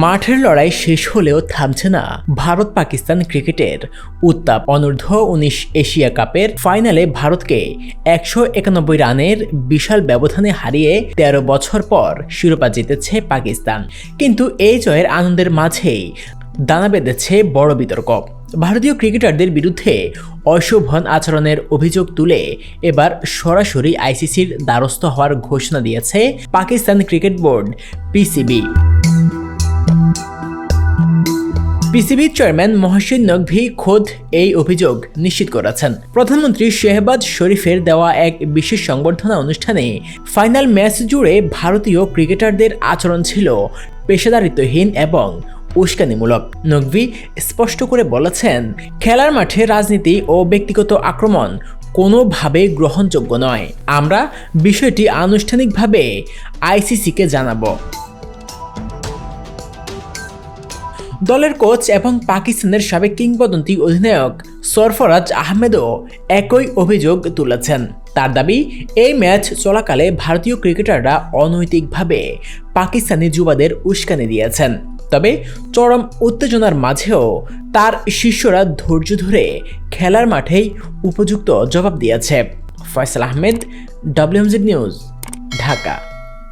মাঠের লড়াই শেষ হলেও থামছে না। ভারত পাকিস্তান ক্রিকেটের উত্তাপ অনূর্ধ্ব উনিশ এশিয়া কাপের ফাইনালে ভারতকে একশো একানব্বই রানের বিশাল ব্যবধানে হারিয়ে তেরো বছর পর শিরোপা জিতেছে পাকিস্তান। কিন্তু এই জয়ের আনন্দের মাঝেই দানা বেঁধেছে বড় বিতর্ক। ভারতীয় ক্রিকেটারদের বিরুদ্ধে অশোভন আচরণের অভিযোগ তুলে এবার সরাসরি আইসিসির দ্বারস্থ হওয়ার ঘোষণা দিয়েছে পাকিস্তান ক্রিকেট বোর্ড পিসিবি। পিসিবির চেয়ারম্যান মহসিন নকভি খোদ এই অভিযোগ নিশ্চিত করেছেন। প্রধানমন্ত্রী শেহবাজ শরীফের দেওয়া এক বিশেষ সংবর্ধনা অনুষ্ঠানে ফাইনাল ম্যাচ জুড়ে ভারতীয় ক্রিকেটারদের আচরণ ছিল পেশাদারিত্বহীন এবং উস্কানিমূলক। নকভি স্পষ্ট করে বলেছেন, খেলার মাঠে রাজনীতি ও ব্যক্তিগত আক্রমণ কোনোভাবে গ্রহণযোগ্য নয়। আমরা বিষয়টি আনুষ্ঠানিকভাবে আইসিসিকে জানাব। দলের কোচ এবং পাকিস্তানের সাবেক কিংবদন্তি অধিনায়ক সরফরাজ আহমেদও একই অভিযোগ তুলেছেন। তার দাবি, এই ম্যাচ চলাকালে ভারতীয় ক্রিকেটাররা অনৈতিকভাবে পাকিস্তানি যুবাদের উস্কানি দিয়েছেন। তবে চরম উত্তেজনার মাঝেও তার শিষ্যরা ধৈর্য ধরে খেলার মাঠেই উপযুক্ত জবাব দিয়েছে। Faisal Ahmed, WMG news, Dhaka.